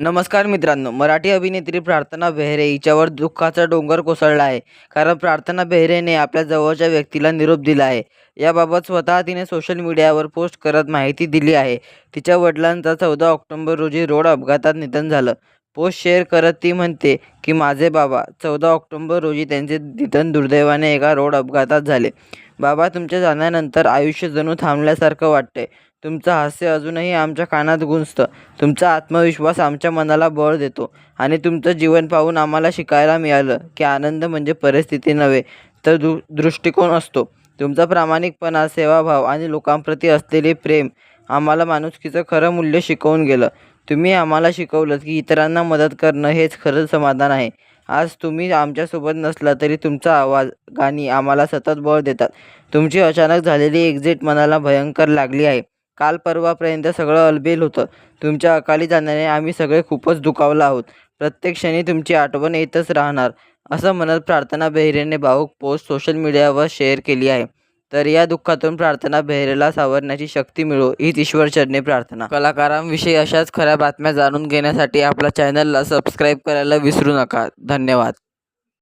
नमस्कार मित्रांनो मराठी अभिनेत्री प्रार्थना बेहरे हिच्यावर दुःखाचा डोंगर कोसळला आहे. कारण प्रार्थना बेहरेने आपल्या जवळच्या व्यक्तीला निरोप दिला आहे. याबाबत स्वतः तिने सोशल मीडियावर पोस्ट करत माहिती दिली आहे. तिच्या वडिलांचा चौदा ऑक्टोबर रोजी रोड अपघातात निधन झालं. पोस्ट शेअर करत ती म्हणते की माझे बाबा चौदा ऑक्टोबर रोजी त्यांचे निधन दुर्दैवाने एका रोड अपघातात झाले. बाबा तुमच्या जाण्यानंतर आयुष्य जणू थांबल्यासारखं वाटतंय. तुमचं हास्य अजूनही आमच्या कानात गुंजतं. तुमचा आत्मविश्वास आमच्या मनाला बळ देतो आणि तुमचं जीवन पाहून आम्हाला शिकायला मिळालं की आनंद म्हणजे परिस्थिती नव्हे तर दृ दृष्टिकोन असतो. तुमचा प्रामाणिकपणा सेवाभाव आणि लोकांप्रती असलेले प्रेम आम्हाला माणुसकीचं खरं मूल्य शिकवून गेलं. तुम्ही आम्हाला शिकवलं की इतरांना मदत करणं हेच खरं समाधान आहे. आज तुम्ही आमच्यासोबत नसला तरी तुमचा आवाज गाणी आम्हाला सतत बळ देतात. तुमची अचानक झालेली एक्झिट मनाला भयंकर लागली आहे. काल परवापर्यंत सगळं अलबेल होतं. तुमच्या अकाली जाण्याने आम्ही सगळे खूपच दुखावलं आहोत. प्रत्येक क्षणी तुमची आठवण येतच राहणार. असं म्हणत प्रार्थना बेहरेने भाऊक पोस्ट सोशल मीडियावर शेअर केली आहे. तर या दुःखातून प्रार्थना बेहरेला सावरण्याची शक्ती मिळो हीच ईश्वरचरणी प्रार्थना. कलाकारांविषयी अशाच खऱ्या बातम्या जाणून घेण्यासाठी आपल्या चॅनलला सबस्क्राईब करायला विसरू नका. धन्यवाद.